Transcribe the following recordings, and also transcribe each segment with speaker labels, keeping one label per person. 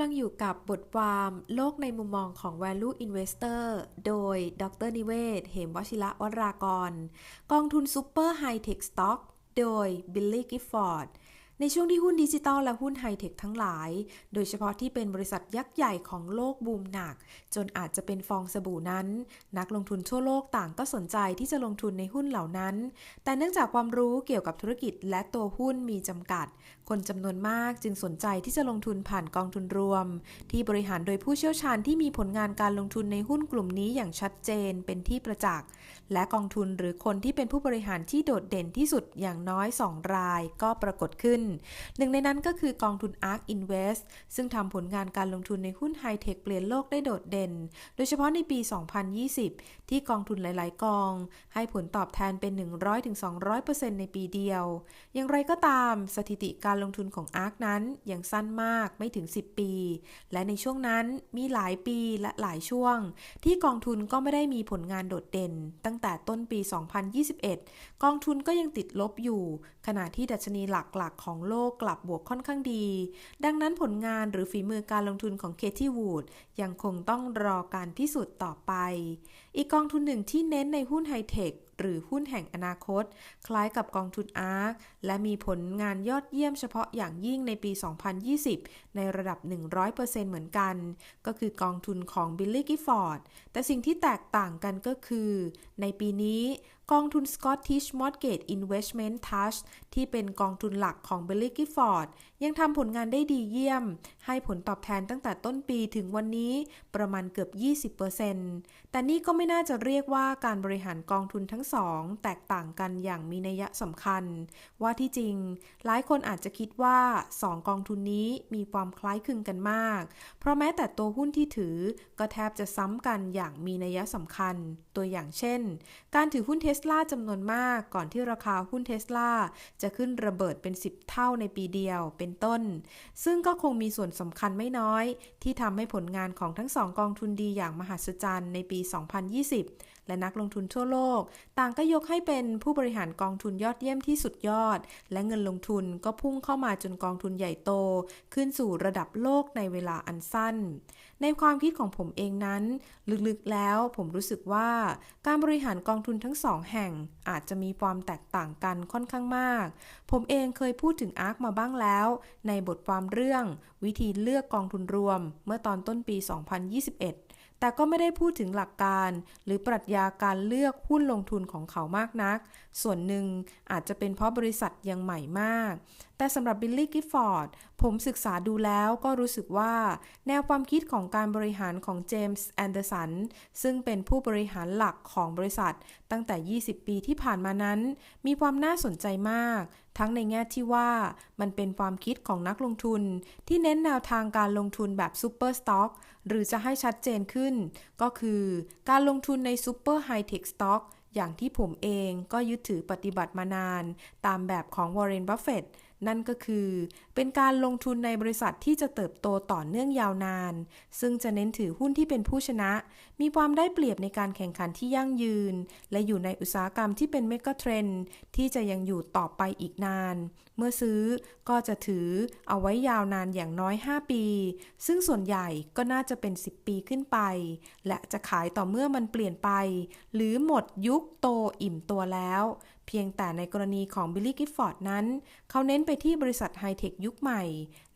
Speaker 1: ำลังอยู่กับบทความโลกในมุมมองของ Value Investor โดย ดรนิเวศ เหมวชิระวรากร กองทุน Super High Tech Stock โดย Billy Gifford ในช่วงที่หุ้นดิจิตอลและหุ้นไฮเทคทั้งหลาย โดยเฉพาะที่เป็นบริษัทยักษ์ใหญ่ของโลกบูมหนัก จนอาจจะเป็นฟองสบู่นั้น นักลงทุนทั่วโลกต่างก็สนใจที่จะลงทุนในหุ้นเหล่านั้น แต่เนื่องจากความรู้เกี่ยวกับธุรกิจและตัวหุ้นมีจำกัด คนจำนวนมากจึงสนใจที่จะลงทุนผ่านกองทุนรวม ที่บริหารโดยผู้เชี่ยวชาญที่มีผลงานการลงทุนในหุ้นกลุ่มนี้อย่างชัดเจนเป็นที่ประจักษ์และกองทุนหรือคนที่เป็นผู้บริหารที่โดดเด่นที่สุดอย่างน้อย 2 รายก็ปรากฏขึ้นหนึ่งในนั้นก็คือกองทุน ARK Invest ซึ่งทำผลงานการลงทุนในหุ้นไฮเทคเปลี่ยนโลกได้โดดเด่น โดยเฉพาะในปี 2020 ที่กองทุนหลาย ๆ กอง ให้ผลตอบแทนเป็น 100-200%ในปีเดียว อย่างไรก็ตามสถิติการลงทุนของ ARK นั้นยังสั้นมากไม่ถึง 10 ปี และในช่วงนั้นมีหลายปีและหลายช่วง ที่กองทุนก็ไม่ได้มีผลงานโดดเด่น ตั้งแต่ต้นปี 2021 กองทุนก็ยังติดลบอยู่ ขณะที่ดัชนีหลักๆ ของโลกกลับบวกค่อนข้างดี ดังนั้นผลงานหรือฝีมือการลงทุนของเคที่วูดยังคงต้องรอการพิสูจน์ต่อไป อีกกองทุนหนึ่งที่เน้นในหุ้นไฮเทคหรือหุ้นแห่งอนาคต คล้ายกับกองทุนอาร์คและมีผลงานยอดเยี่ยมเฉพาะอย่างยิ่งในปี 2020 ในระดับ 100%เหมือนกัน ก็คือกองทุนของบิลลี่กิฟฟอร์ดแต่สิ่งที่แตกต่างกันก็คือ ในปีนี้ กองทุน Scottish Mortgage Investment Trust ที่เป็นกองทุนหลักของ Billy Gifford ยังทำผลงานได้ดีเยี่ยม ให้ผลตอบแทนตั้งแต่ต้นปีถึงวันนี้ประมาณเกือบ 20%แต่นี่ก็ไม่น่าจะเรียกว่าการบริหารกองทุนทั้งสอง แตกต่างกันอย่างมีนัยสำคัญ ว่าที่จริง หลายคนอาจจะคิดว่า 2 กองทุนนี้มีความคล้ายคลึงกันมาก เพราะแม้แต่ตัวหุ้นที่ถือก็แทบจะซ้ำกันอย่างมีนัยสำคัญตัวอย่างเช่น การถือหุ้นเทสลาจำนวนมากก่อนที่ราคาหุ้นเทสลาจะขึ้นระเบิดเป็น 10 เท่าในปีเดียวเป็นต้น ซึ่งก็คงมีส่วนสำคัญไม่น้อย ที่ทำให้ผลงานของทั้งสองกองทุนดีอย่างมหัศจรรย์ในปี 2020 และนักลงทุนทั่วโลก ต่างก็ยกให้เป็นผู้บริหารกองทุนยอดเยี่ยมที่สุดยอด และเงินลงทุนก็พุ่งเข้ามาจนกองทุนใหญ่โต ขึ้นสู่ระดับโลกในเวลาอันสั้น ในความคิดของผมเองนั้น ลึกๆแล้วผมรู้สึกว่า การบริหารกองทุนทั้งสองแห่งอาจจะมีความแตกต่างกันค่อนข้างมาก ผมเองเคยพูดถึงอาร์คมาบ้างแล้ว ในบทความเรื่อง วิธีเลือกกองทุนรวม เมื่อตอนต้นปี 2021 แต่ก็ไม่ได้พูดถึงหลักการ หรือปรัชญาการเลือกหุ้นลงทุนของเขามากนัก ส่วนหนึ่งอาจจะเป็นเพราะบริษัทยังใหม่มาก แต่สำหรับบิลลี่กิฟฟอร์ดผมศึกษาดูแล้วก็รู้สึกว่า แนวความคิดของการบริหารของเจมส์แอนเดอร์สันซึ่งเป็นผู้บริหารหลักของบริษัท ตั้งแต่ 20 ปีที่ผ่านมานั้น มีความน่าสนใจมาก ทั้งในแง่ที่ว่ามันเป็นความคิดของนักลงทุน ที่เน้นแนวทางการลงทุนแบบซูเปอร์สต็อก หรือจะให้ชัดเจนขึ้น ก็คือการลงทุนในซูเปอร์ไฮเทคสต็อกอย่างที่ผมเองก็ยึดถือปฏิบัติมานาน ตามแบบของวอร์เรน บัฟเฟต นั่นก็คือเป็นการลงทุนในบริษัทที่จะเติบโตต่อเนื่องยาวนาน ซึ่งจะเน้นถือหุ้นที่เป็นผู้ชนะ มีความได้เปรียบในการแข่งขันที่ยั่งยืน และอยู่ในอุตสาหกรรมที่เป็นเมกะเทรนที่จะยังอยู่ต่อไปอีกนาน เมื่อซื้อก็จะถือเอาไว้ยาวนานอย่างน้อย 5 ปี ซึ่งส่วนใหญ่ก็น่าจะเป็น 10 ปีขึ้นไป และจะขายต่อเมื่อมันเปลี่ยนไป หรือหมดยุคโตอิ่มตัวแล้ว เพียงแต่ในกรณีของบิลลี่กิฟฟอร์ดนั้น เขาเน้นไปที่บริษัทไฮเทคยุคใหม่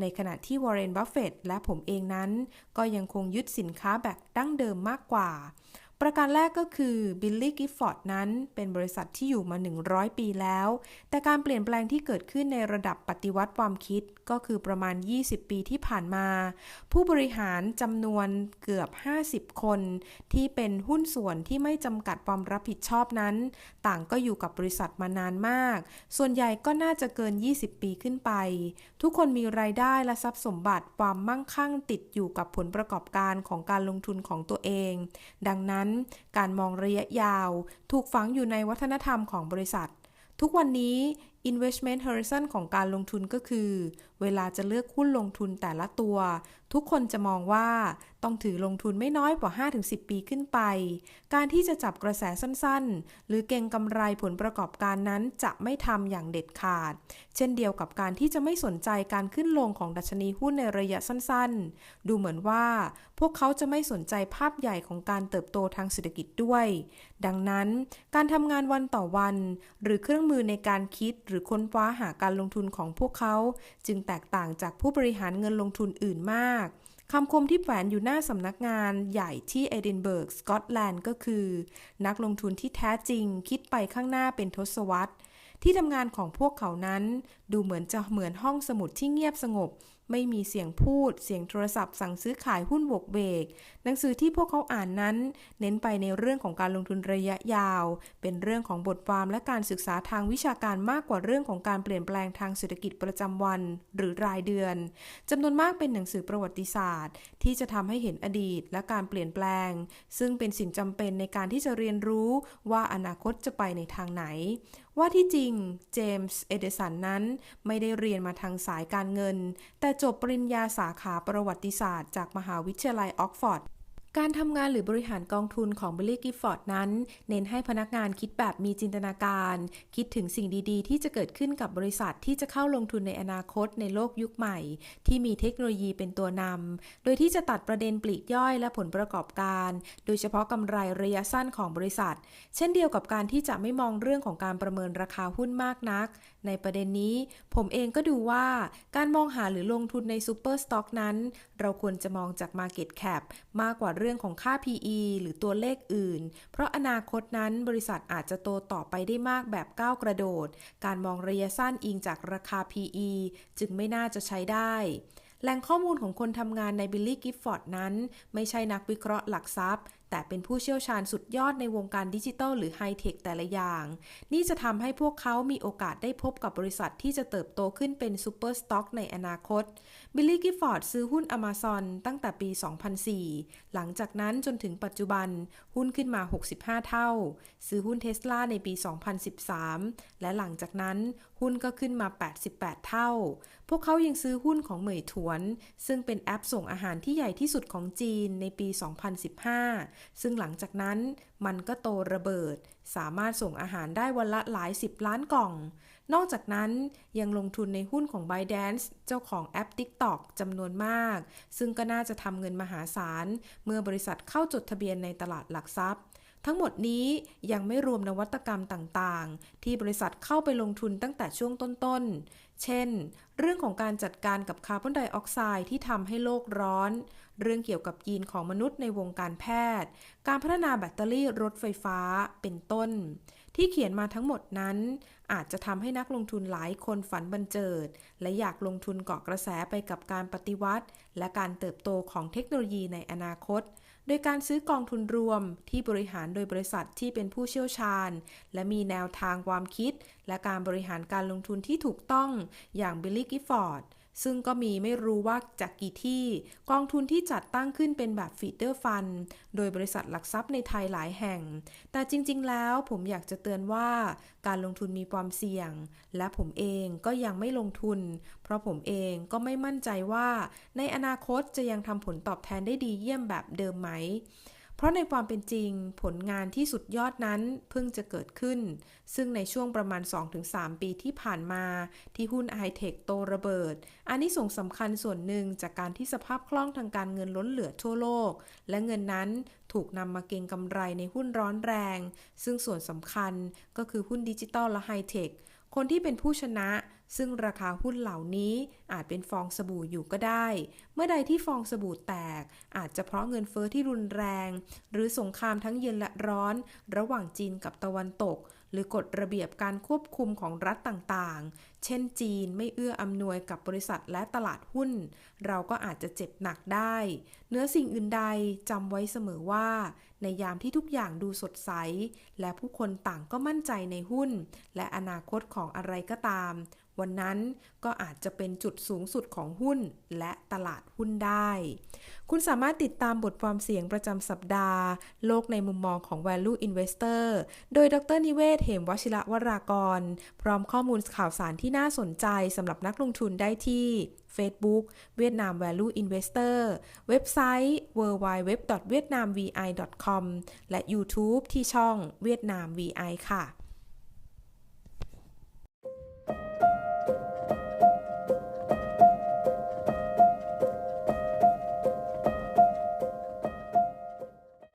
Speaker 1: ในขณะที่วอร์เรนบัฟเฟตและผมเองนั้น ก็ยังคงยึดสินค้าแบบดั้งเดิมมากกว่า ประการแรกก็คือบิลลี่กิฟฟอร์ดนั้นเป็นบริษัทที่อยู่มา 100 ปีแล้ว แต่การเปลี่ยนแปลงที่เกิดขึ้นในระดับปฏิวัติความคิดก็คือประมาณ 20 ปีที่ผ่านมา ผู้บริหารจำนวนเกือบ 50 คน ที่เป็นหุ้นส่วนที่ไม่จำกัดความรับผิดชอบนั้น ต่างก็อยู่กับบริษัทมานานมาก ส่วนใหญ่ก็น่าจะเกิน 20 ปีขึ้นไป ทุกคนมีรายได้และทรัพย์สมบัติความมั่งคั่งติดอยู่กับผลประกอบการของการลงทุนของตัวเอง ดังนั้นการมองระยะยาว ถูกฝังอยู่ในวัฒนธรรมของบริษัท ทุกวันนี้ investment horizon ของการลงทุนก็คือ เวลาจะเลือกหุ้นลงทุนแต่ละตัว ทุกคนจะมองว่า ต้องถือลงทุนไม่น้อยกว่า 5-10 ปีขึ้นไป การที่จะจับกระแสสั้นๆ หรือเก่งกำไรผลประกอบการนั้นจะไม่ทำอย่างเด็ดขาด เช่นเดียวกับการที่จะไม่สนใจการขึ้นลงของดัชนีหุ้นในระยะสั้นๆ ดูเหมือนว่า พวกเขาจะไม่สนใจภาพใหญ่ของการเติบโตทางเศรษฐกิจด้วย ดังนั้น การทำงานวันต่อวัน หรือเครื่องมือในการคิดหรือค้นคว้าหาการลงทุนของพวกเขา จึงแตกต่างจากผู้บริหารเงินลงทุนอื่นมาก คำคมที่แฝงอยู่หน้าสำนักงานใหญ่ที่เอดินเบิร์ก สกอตแลนด์ก็คือ นักลงทุนที่แท้จริงคิดไปข้างหน้าเป็นทศวรรษ ที่ทำงานของพวกเขานั้น ดูเหมือนจะเหมือนห้องสมุดที่เงียบสงบ ไม่มีเสียงพูด เสียงโทรศัพท์สั่งซื้อขายหุ้นบวกเบก หนังสือที่พวกเขาอ่านนั้น เน้นไปในเรื่องของการลงทุนระยะยาว เป็นเรื่องของบทความและการศึกษาทางวิชาการมากกว่าเรื่องของการเปลี่ยนแปลงทางเศรษฐกิจประจำวัน หรือรายเดือนจำนวนมากเป็นหนังสือประวัติศาสตร์ ที่จะทำให้เห็นอดีตและการเปลี่ยนแปลง ซึ่งเป็นสิ่งจำเป็นในการที่จะเรียนรู้ว่าอนาคตจะไปในทางไหน ว่าที่จริงเจมส์ เอเดสันนั้นไม่ได้เรียนมาทางสายการเงิน แต่จบปริญญาสาขาประวัติศาสตร์จากมหาวิทยาลัยออกฟอร์ด การทำงานหรือบริหารกองทุนของบิลลี่กิฟฟอร์ดนั้น เน้นให้พนักงานคิดแบบมีจินตนาการ คิดถึงสิ่งดีๆ ที่จะเกิดขึ้นกับบริษัทที่จะเข้าลงทุนในอนาคตในโลกยุคใหม่ ที่มีเทคโนโลยีเป็นตัวนำโดยที่จะตัดประเด็นปลีกย่อยและผลประกอบการ โดยเฉพาะกำไรระยะสั้นของบริษัท เช่นเดียวกับการที่จะไม่มองเรื่องของการประเมินราคาหุ้นมากนัก ในประเด็นนี้ ผมเองก็ดูว่า การมองหาหรือลงทุนในซูเปอร์สต็อกนั้น เราควรจะมองจาก Market Cap มากกว่าเรื่องของค่า PE หรือตัวเลขอื่น เพราะอนาคตนั้นบริษัทอาจจะโตต่อไปได้มากแบบก้าวกระโดด การมองระยะสั้นอิงจากราคา PE จึงไม่น่าจะใช้ได้แหล่งข้อมูลของคนทำงานในบิลลี่กิฟฟอร์ดนั้น ไม่ใช่นักวิเคราะห์หลักทรัพย์ แต่เป็นผู้เชี่ยวชาญสุดยอดในวงการดิจิทัลหรือไฮเทคแต่ละอย่าง นี่จะทำให้พวกเขามีโอกาสได้พบกับบริษัทที่จะเติบโตขึ้นเป็นซูเปอร์สต็อกในอนาคต บิลลี่กิฟฟอร์ดซื้อหุ้น Amazon ตั้งแต่ปี 2004 หลังจากนั้นจนถึงปัจจุบัน หุ้นขึ้นมา 65 เท่า ซื้อหุ้นเทสลาในปี 2013 และหลังจากนั้น หุ้นก็ขึ้นมา 88 เท่า พวกเขายังซื้อหุ้นของเหมยถวน ซึ่งเป็นแอปส่งอาหารที่ใหญ่ที่สุดของจีนในปี 2015 ซึ่งหลังจากนั้นมันก็โตระเบิด สามารถส่งอาหารได้วันละหลายสิบล้านกล่อง นอกจากนั้นยังลงทุนในหุ้นของ ByteDance เจ้าของแอป TikTok จำนวนมาก ซึ่งก็น่าจะทำเงินมหาศาล เมื่อบริษัทเข้าจดทะเบียนในตลาดหลักทรัพย์ ทั้งหมดนี้ยังไม่รวมนวัตกรรมต่างๆ ที่บริษัทเข้าไปลงทุนตั้งแต่ช่วงต้นๆ เช่น เรื่องของการจัดการกับคาร์บอนไดออกไซด์ที่ทำให้โลกร้อน เรื่องเกี่ยวกับยีนของมนุษย์ในวงการแพทย์ การพัฒนาแบตเตอรี่รถไฟฟ้าเป็นต้น ที่เขียนมาทั้งหมดนั้น อาจจะทำให้นักลงทุนหลายคนฝันบันเจิด และอยากลงทุนเกาะกระแสไปกับการปฏิวัติ และการเติบโตของเทคโนโลยีในอนาคต โดยการซื้อกองทุนรวมที่บริหารโดยบริษัทที่เป็นผู้เชี่ยวชาญ และมีแนวทางความคิด และการบริหารการลงทุนที่ถูกต้องอย่างบิลลี่กิฟฟอร์ด ซึ่งก็มีไม่รู้ว่าจากกี่ที่ กองทุนที่จัดตั้งขึ้นเป็นแบบฟีเดอร์ฟัน โดยบริษัทหลักทรัพย์ในไทยหลายแห่ง แต่จริง ๆ แล้วผมอยากจะเตือนว่าการลงทุนมีความเสี่ยง และผมเองก็ยังไม่ลงทุน เพราะผมเองก็ไม่มั่นใจว่า ในอนาคตจะยังทำผลตอบแทนได้ดีเยี่ยมแบบเดิมไหม ราะในความเป็นจริงผลงานที่สุดยอดนั้นเพิ่งจะเกิดขึ้น ซึ่งในช่วงประมาณ 2-3 ปีที่ผ่านมาที่หุ้นไฮเทคโตระเบิด อันนี้ส่งสำคัญส่วนหนึ่งจากการที่สภาพคล่องทางการเงินล้นเหลือทั่วโลก และเงินนั้นถูกนำมาเก็งกำไรในหุ้นร้อนแรง ซึ่งส่วนสำคัญก็คือหุ้นดิจิตอลและไฮเทคคนที่เป็นผู้ชนะ ซึ่งราคาหุ้นเหล่านี้อาจเป็นฟองสบู่อยู่ก็ได้ เมื่อใดที่ฟองสบู่แตก อาจจะเพราะเงินเฟอ้อที่รุนแรง หรือสงครามทั้งเย็นและร้อน ระหว่างจีนกับตะวันตก หรือกฎระเบียบการควบคุมของรัฐต่างๆ เช่นจีนไม่เอื้ออำนวยกับบริษัทและตลาดหุ้น เราก็อาจจะเจ็บหนักได้ เนื้อสิ่งอื่นใดจำไว้เสมอว่า ในยามที่ทุกอย่างดูสดใส และผู้คนต่างก็มั่นใจในหุ้น และอนาคตของอะไรก็ตาม วันนั้นก็อาจจะเป็นจุดสูงสุดของหุ้นและตลาดหุ้นได้ คุณสามารถติดตามบทความเสียงประจำสัปดาห์ โลกในมุมมองของ Value Investor โดยดรนิเวศเหมวชิระวรากร พร้อมข้อมูลข่าวสารที่น่าสนใจสำหรับนักลงทุนได้ที่ Facebook เวียดนาม Value Investor เว็บไซต์ www.vietnamvi.com และ YouTube ที่ช่องเวียดนาม VI ค่ะ